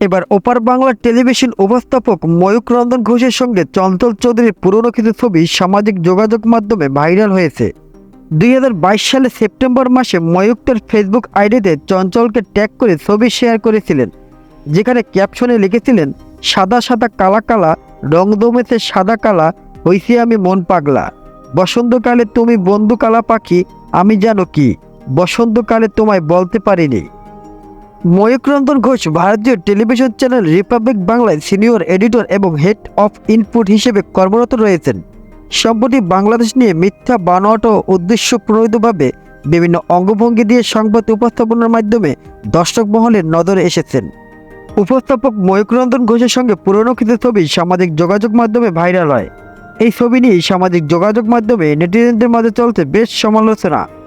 এবার ওপার বাংলার টেলিভিশন উপস্থাপক ময়ূক রঞ্জন ঘোষের সঙ্গে চঞ্চল চৌধুরীর পুরনো কিছু ছবি সামাজিক যোগাযোগ মাধ্যমে ভাইরাল হয়েছে। দুই বাইশ সালে সেপ্টেম্বর মাসে ময়ূক তার ফেসবুক আইডিতে চঞ্চলকে ট্যাগ করে ছবি শেয়ার করেছিলেন, যেখানে ক্যাপশনে লিখেছিলেন, সাদা সাদা কালা কালা, রং দমেছে সাদা কালা, হইছি আমি মন পাগলা। বসন্তকালে তুমি বন্ধু কালা পাখি, আমি জানো কি, বসন্তকালে তোমায় বলতে পারিনি। ময়ূকরঞ্জন ঘোষ ভারতীয় টেলিভিশন চ্যানেল রিপাবলিক বাংলায় সিনিয়র এডিটর এবং হেড অফ ইনপুট হিসেবে কর্মরত রয়েছেন। সম্প্রতি বাংলাদেশ নিয়ে মিথ্যা বানোয়াট ও উদ্দেশ্য প্রণোদিতভাবে বিভিন্ন অঙ্গভঙ্গি দিয়ে সংবাদ উপস্থাপনার মাধ্যমে দর্শক মহলের নজরে এসেছেন। উপস্থাপক ময়ূকরঞ্জন ঘোষের সঙ্গে পুরনো কিছু ছবি সামাজিক যোগাযোগ মাধ্যমে ভাইরাল হয়। এই ছবি নিয়ে সামাজিক যোগাযোগ মাধ্যমে নেটিজেনদের মাঝে চলছে বেশ সমালোচনা।